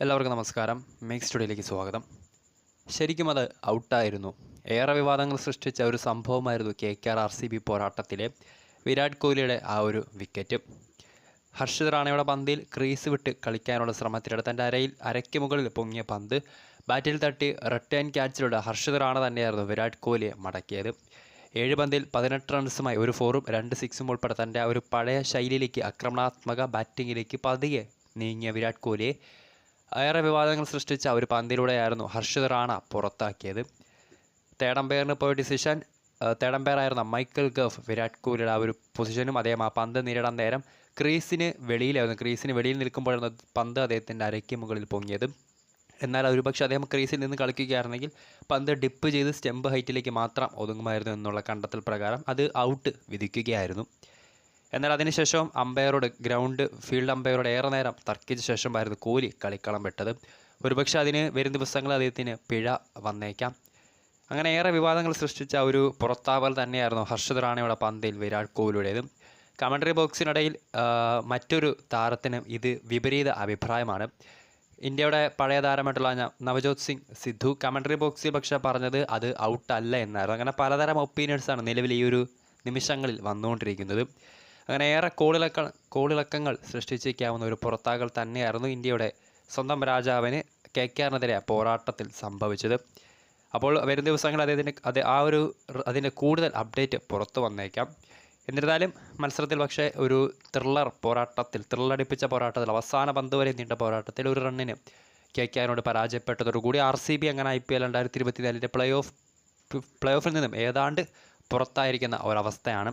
എല്ലാവർക്കും നമസ്കാരം. മേക്സ് സ്റ്റുഡിയോയിലേക്ക് സ്വാഗതം. ശരിക്കും അത് ഔട്ടായിരുന്നു. ഏറെ വിവാദങ്ങൾ സൃഷ്ടിച്ച ഒരു സംഭവമായിരുന്നു K K R R C B പോരാട്ടത്തിലെ Virat കോഹ്ലിയുടെ ആ ഒരു വിക്കറ്റ്. ഹർഷിത് റാണയുടെ പന്തിൽ ക്രീസ് വിട്ട് കളിക്കാനുള്ള ശ്രമത്തിനിടെ തന്റെ അരയിൽ അരയ്ക്ക് മുകളിൽ പൊങ്ങിയ പന്ത് ബാറ്റിൽ തട്ടി റിട്ടേൺ ക്യാച്ചിലൂടെ ഹർഷിത് റാണ തന്നെയായിരുന്നു വിരാട് കോഹ്ലിയെ മടക്കിയത്. ഏഴ് പന്തിൽ പതിനെട്ട് റൺസുമായി ഒരു ഫോറും രണ്ട് സിക്സും ഉൾപ്പെടെ തന്റെ ആ ഒരു പഴയ ശൈലിയിലേക്ക് ആക്രമണാത്മക ബാറ്റിങ്ങിലേക്ക് പതിയെ നീങ്ങിയ വിരാട് കോഹ്ലിയെ ഏറെ വിവാദങ്ങൾ സൃഷ്ടിച്ച ഒരു പന്തിലൂടെയായിരുന്നു ഹർഷിത് റാണ പുറത്താക്കിയത്. തേർഡ് പോയ decision third Michael Gough Virat കോഹ്ലിയുടെ ആ ഒരു പൊസിഷനും അദ്ദേഹം ആ പന്ത് നേരിടാൻ നേരം ക്രീസിന് വെളിയിലായിരുന്നു. ക്രീസിന് വെളിയിൽ നിൽക്കുമ്പോഴായിരുന്നു പന്ത് അദ്ദേഹത്തിന്റെ അരയ്ക്ക് മുകളിൽ പൊങ്ങിയത്. എന്നാൽ ഒരുപക്ഷെ അദ്ദേഹം ക്രീസിൽ നിന്ന് കളിക്കുകയായിരുന്നെങ്കിൽ പന്ത് ഡിപ്പ് ചെയ്ത് സ്റ്റെമ്പ് ഹൈറ്റിലേക്ക് മാത്രം ഒതുങ്ങുമായിരുന്നു എന്നുള്ള കണ്ടെത്തൽ പ്രകാരം അത് ഔട്ട് വിധിക്കുകയായിരുന്നു. എന്നാൽ അതിനുശേഷം അമ്പയറോട് ഗ്രൗണ്ട് ഫീൽഡ് അമ്പയറോട് ഏറെ നേരം തർക്കിച്ച ശേഷമായിരുന്നു കോഹ്ലി കളിക്കളം വിട്ടത്. ഒരുപക്ഷെ അതിന് വരും ദിവസങ്ങളിൽ അദ്ദേഹത്തിന് പിഴ വന്നേക്കാം. അങ്ങനെ ഏറെ വിവാദങ്ങൾ സൃഷ്ടിച്ച ഒരു പുറത്താവൽ തന്നെയായിരുന്നു ഹർഷദ് റാണയുടെ പന്തിൽ വിരാട് കോഹ്ലിയുടേത്. കമൻട്രി ബോക്സിനിടയിൽ മറ്റൊരു താരത്തിന് ഇത് വിപരീത അഭിപ്രായമാണ്. ഇന്ത്യയുടെ പഴയ താരമായിട്ടുള്ള നവജോത് സിംഗ് സിദ്ധു കമൻട്രി ബോക്സിൽ പക്ഷേ പറഞ്ഞത് അത് ഔട്ടല്ല എന്നായിരുന്നു. അങ്ങനെ പലതരം ഒപ്പീനിയൻസാണ് നിലവിൽ ഈ ഒരു നിമിഷങ്ങളിൽ വന്നുകൊണ്ടിരിക്കുന്നത്. അങ്ങനെ ഏറെ കോളിളക്ക കോളിളക്കങ്ങൾ സൃഷ്ടിച്ചേക്കാവുന്ന ഒരു പുറത്താകൽ തന്നെയായിരുന്നു ഇന്ത്യയുടെ സ്വന്തം രാജാവിന് കെ കെ ആറിനെതിരെ പോരാട്ടത്തിൽ സംഭവിച്ചത്. അപ്പോൾ വരും ദിവസങ്ങൾ അദ്ദേഹത്തിന് അത് ആ ഒരു അതിന്റെ കൂടുതൽ അപ്ഡേറ്റ് പുറത്തു വന്നേക്കാം. എന്നിരുന്നാലും മത്സരത്തിൽ പക്ഷേ ഒരു ത്രില്ലർ പോരാട്ടത്തിൽ ത്രില്ലടിപ്പിച്ച പോരാട്ടത്തിൽ അവസാന പന്ത് വരെ നീണ്ട പോരാട്ടത്തിൽ ഒരു റണ്ണിന് കെ കെ ആറിനോട് പരാജയപ്പെട്ടതോടുകൂടി ആർ സി ബി അങ്ങനെ ഐ പി എൽ രണ്ടായിരത്തി ഇരുപത്തിനാലിന്റെ പ്ലേ ഓഫ് പ്ലേ ഓഫിൽ നിന്നും ഏതാണ്ട് പുറത്തായിരിക്കുന്ന ഒരവസ്ഥയാണ്.